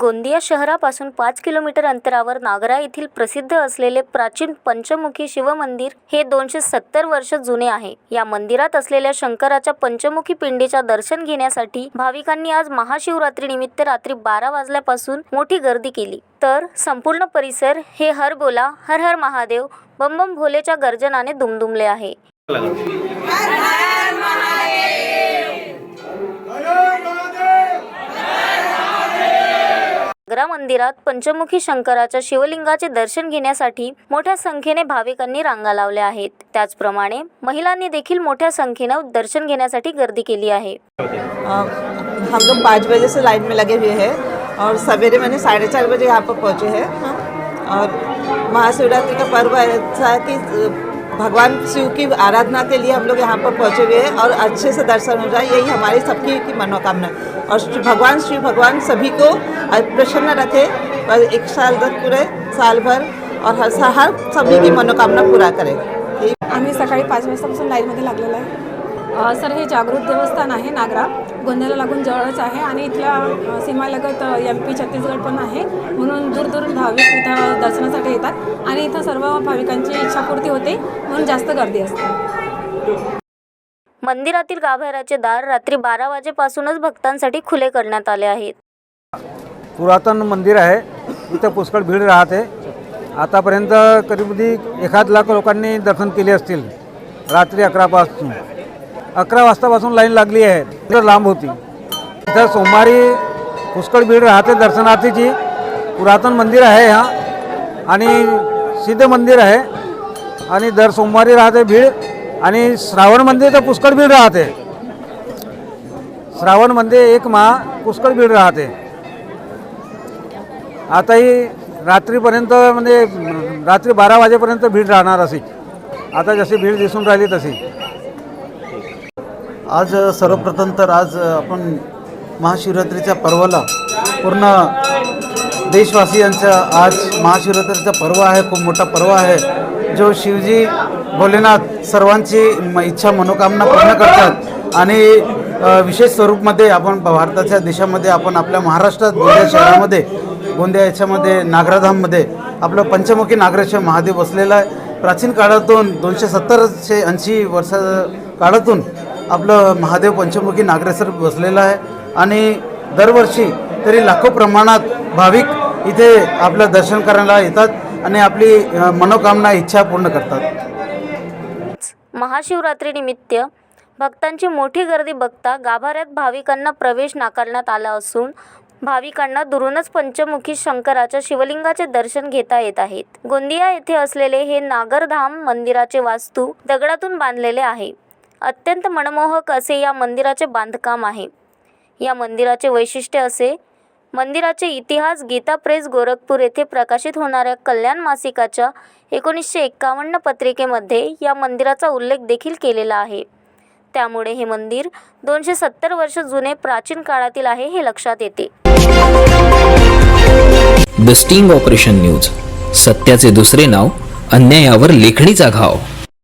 गोंदिया शहरापासून पाच किलोमीटर अंतरावर नागरा येथील प्रसिद्ध असलेले प्राचीन पंचमुखी शिवमंदिर हे दोनशे सत्तर वर्ष जुने आहे. या मंदिरात असलेल्या शंकराच्या पंचमुखी पिंडीच्या दर्शन घेण्यासाठी भाविकांनी आज महाशिवरात्री निमित्त रात्री बारा वाजल्यापासून मोठी गर्दी केली. तर संपूर्ण परिसर हे हर बोला हर हर महादेव बम बम भोलेच्या गर्जनाने दुमदुमले आहे. आग्रा मंदिरात पंचमुखी शंकराच्या शिवलिंगाचे दर्शन घेण्यासाठी मोठ्या संख्येने भाविकांनी रांगा लावल्या आहेत. त्याचप्रमाणे महिलांनी देखील मोठ्या संख्येनं दर्शन घेण्यासाठी गर्दी केली आहे. हम लोग पाँच बजे से लाइन में लगे हुए हैं और सवेरे मैंने साढ़े चार बजे यहाँ पर पहुँचे हैं। और महाशिवरात्रि का पर्व ऐसा है कि भगवान शिव की आराधना के लिए हम लोग यहाँ पर पहुँचे हुए हैं और अच्छे से दर्शन हो जाए यही हमारी सबकी की मनोकामना। और श्री भगवान शिव भगवान सभी को प्रसन्न रखे और एक साल तक पूरे साल भर और हर हर सभी की मनोकामना पूरा करे। आम्ही सकाळी पाच वाजतापासून लाईनमध्ये लागलेलो आहे. सर हे जागृत देवस्थान आहे नागरा. गोंद्याला लागून जवळच आहे आणि इथल्या सीमालगत एम पी छत्तीसगड पण आहे. म्हणून दूरदूरून भाविक इथं दर्शनासाठी येतात आणि इथं सर्व भाविकांची इच्छापूर्ती होते म्हणून जास्त गर्दी असते. मंदिरातील गाभाऱ्याचे दार रात्री बारा वाजेपासूनच भक्तांसाठी खुले करण्यात आले आहेत. पुरातन मंदिर आहे. इथं पुष्कळ भीड राहते. आतापर्यंत करीबी एखाद लाख लोकांनी दर्शन केले असतील रात्री अकरापासून अकरा वाजतापासून लाईन लागली आहे. लांब होती. इथं सोमवारी पुष्कळ भीड राहते दर्शनार्थीची. पुरातन मंदिर आहे हा. आणि सिद्ध मंदिर आहे. आणि दर सोमवारी राहते भीड. आणि श्रावण मंदिर तर पुष्कळ भीड राहते. श्रावण मंदिर एक महा पुष्कळ भीड राहते. आताही रात्रीपर्यंत म्हणजे रात्री बारा वाजेपर्यंत भीड राहणार अशी. आता जशी भीड दिसून राहिली तशी. आज सर्वप्रथम तर आज आपण महाशिवरात्रीच्या पर्वाला पूर्ण देशवासियांचा आज महाशिवरात्रीचा पर्व आहे खूप मोठा पर्व आहे जो शिवजी भोलेनाथ सर्वांची म- इच्छा मनोकामना पूर्ण करतात. आणि विशेष स्वरूपमध्ये आपण भारताच्या देशामध्ये आपण आपल्या महाराष्ट्रात गोंदिया शहरामध्ये गोंदिया याच्यामध्ये नागराधाममध्ये आपलं पंचमुखी नागरेश्वर महादेव बसलेला आहे. प्राचीन काळातून दोनशे सत्तरशे ऐंशी वर्षा काळातून आपलं महादेव पंचमुखी नागरेश्वर बसलेलं आहे. आणि दरवर्षी तरी लाखो प्रमाणात भाविक इथे आपलं दर्शन करायला येतात आणि आपली मनोकामना इच्छा पूर्ण करतात. महाशिवरात्रीनिमित्त भक्तांची मोठी गर्दी बघता गाभाऱ्यात भाविकांना प्रवेश नाकारण्यात आला असून भाविकांना दुरूनच पंचमुखी शंकराच्या शिवलिंगाचे दर्शन घेता येत आहेत. गोंदिया येथे असलेले हे नागरधाम मंदिराचे वास्तू दगडातून बांधलेले आहे. अत्यंत मनमोहक असे या मंदिराचे बांधकाम आहे. या मंदिराचे वैशिष्ट्य असे मंदिराचे इतिहास गीता प्रेस गोरखपूर येथे प्रकाशित होणाऱ्या कल्याण मासिकाच्या एकोणीसशे एक्कावन्न पत्रिकेमध्ये या मंदिराचा उल्लेख देखील केलेला आहे. त्यामुळे हे मंदिर दोनशे सत्तर वर्ष जुने प्राचीन काळातील आहे हे लक्षात येते. द स्टिंग ऑपरेशन न्यूज सत्याचे दुसरे नाव अन्यायावर लेखणीचा घाव.